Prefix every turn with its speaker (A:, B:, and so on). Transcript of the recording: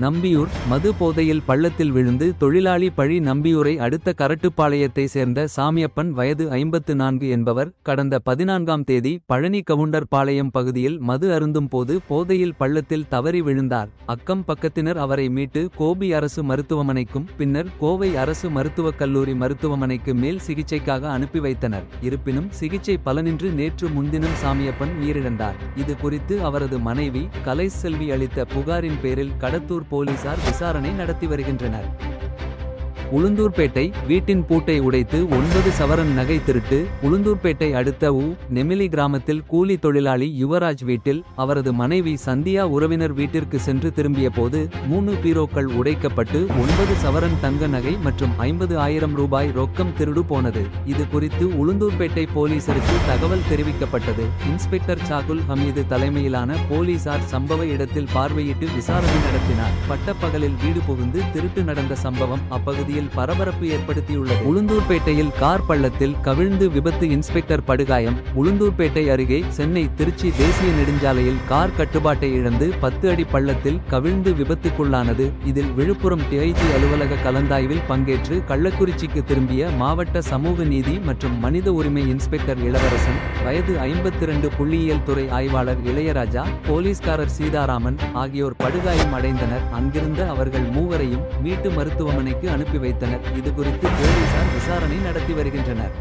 A: நம்பியூர் மது போதையில் பள்ளத்தில் விழுந்து தொழிலாளி பழி நம்பியூரை அடுத்த கரட்டுப்பாளையத்தை சேர்ந்த சாமியப்பன் வயது ஐம்பத்து நான்கு என்பவர் கடந்த பதினான்காம் தேதி பழனி கவுண்டர் பாளையம் பகுதியில் மது அருந்தும் போது போதையில் பள்ளத்தில் தவறி விழுந்தார். அக்கம் பக்கத்தினர் அவரை மீட்டு கோபி அரசு மருத்துவமனைக்கும் பின்னர் கோவை அரசு மருத்துவக் கல்லூரி மருத்துவமனைக்கு மேல் சிகிச்சைக்காக அனுப்பி வைத்தனர். இருப்பினும் சிகிச்சை பலனின்றி நேற்று முன்தினம் சாமியப்பன் உயிரிழந்தார். இது குறித்து அவரது மனைவி கலை செல்வி அளித்த புகாரின் பேரில் கடத்தூர் போலீசார் விசாரணை நடத்தி வருகின்றனர். உளுந்தூர்பேட்டை வீட்டின் பூட்டை உடைத்து ஒன்பது சவரன் நகை திருட்டு உளுந்தூர்பேட்டை அடுத்த உ நெமிலி கிராமத்தில் கூலி தொழிலாளி யுவராஜ் வீட்டில் அவரது மனைவி சந்தியா உறவினர் வீட்டிற்கு சென்று திரும்பிய போது மூணு பீரோக்கள் உடைக்கப்பட்டு ஒன்பது சவரன் தங்க நகை மற்றும் ஐம்பது ஆயிரம் ரூபாய் ரொக்கம் திருடு போனது. இது குறித்து உளுந்தூர்பேட்டை போலீசருக்கு தகவல் தெரிவிக்கப்பட்டது. இன்ஸ்பெக்டர் சாகுல் ஹமீது தலைமையிலான போலீசார் சம்பவ இடத்தில் பார்வையிட்டு விசாரணை நடத்தினார். பட்டப்பகலில் வீடு புகுந்து திருட்டு நடந்த சம்பவம் அப்பகுதியில் பரபரப்பு ஏற்படுத்தியுள்ளது. உளுந்தூர்பேட்டையில் கார் பள்ளத்தில் கவிழ்ந்து விபத்து இன்ஸ்பெக்டர் படுகாயம். உளுந்தூர்பேட்டை அருகே சென்னை திருச்சி தேசிய நெடுஞ்சாலையில் கார் கட்டுப்பாட்டை இழந்து பத்து அடி பள்ளத்தில் கவிழ்ந்து விபத்துக்குள்ளானது. இதில் விழுப்புரம் டிஐஜி அலுவலக கலந்தாய்வில் பங்கேற்று கள்ளக்குறிச்சிக்கு திரும்பிய மாவட்ட சமூக நீதி மற்றும் மனித உரிமை இன்ஸ்பெக்டர் இளவரசன் வயது ஐம்பத்திரண்டு புள்ளியியல் துறை ஆய்வாளர் இளையராஜா போலீஸ்காரர் சீதாராமன் ஆகியோர் படுகாயம் அடைந்தனர் அங்கிருந்த அவர்கள் மூவரையும் மீட்டு மருத்துவமனைக்கு அனுப்பி வைத்தனர் இதுகுறித்து போலீசார் விசாரணை நடத்தி வருகின்றனர்.